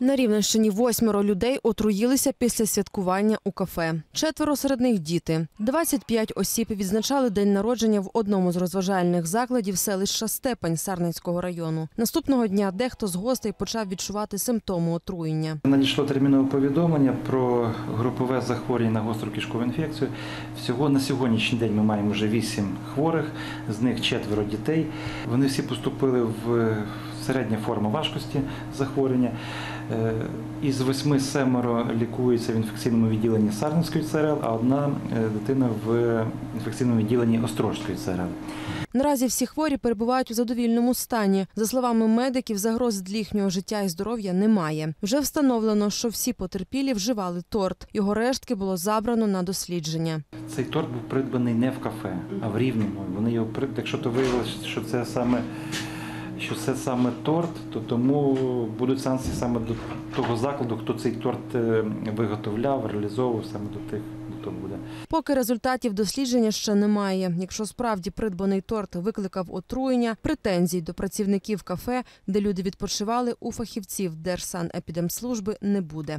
На Рівненщині восьмеро людей отруїлися після святкування у кафе. Четверо серед них діти. 25 осіб відзначали день народження в одному з розважальних закладів селища Степань Сарненського району. Наступного дня дехто з гостей почав відчувати симптоми отруєння. Надійшло термінове повідомлення про групове захворювання на гостру кишкову інфекцію. Всього на сьогоднішній день ми маємо вже 8 хворих, з них четверо дітей. Вони всі поступили в середня форма важкості захворювання. Е, Із восьми семеро лікуються в інфекційному відділенні Сарненської ЦРЛ, а одна е, дитина в інфекційному відділенні Острожської ЦРЛ. Наразі всі хворі перебувають у задовільному стані. За словами медиків, загроз для їхнього життя і здоров'я немає. Вже встановлено, що всі потерпілі вживали торт. Його рештки було забрано на дослідження. Цей торт був придбаний не в кафе, а в Рівному. Вони його якщо то виявилося, що це саме. Що це саме торт, то тому будуть санкції саме до того закладу, хто цей торт е, виготовляв, реалізовував саме до тих, буде. Поки результатів дослідження ще немає. Якщо справді придбаний торт викликав отруєння, претензій до працівників кафе, де люди відпочивали, у фахівців Держсанепідемслужби не буде.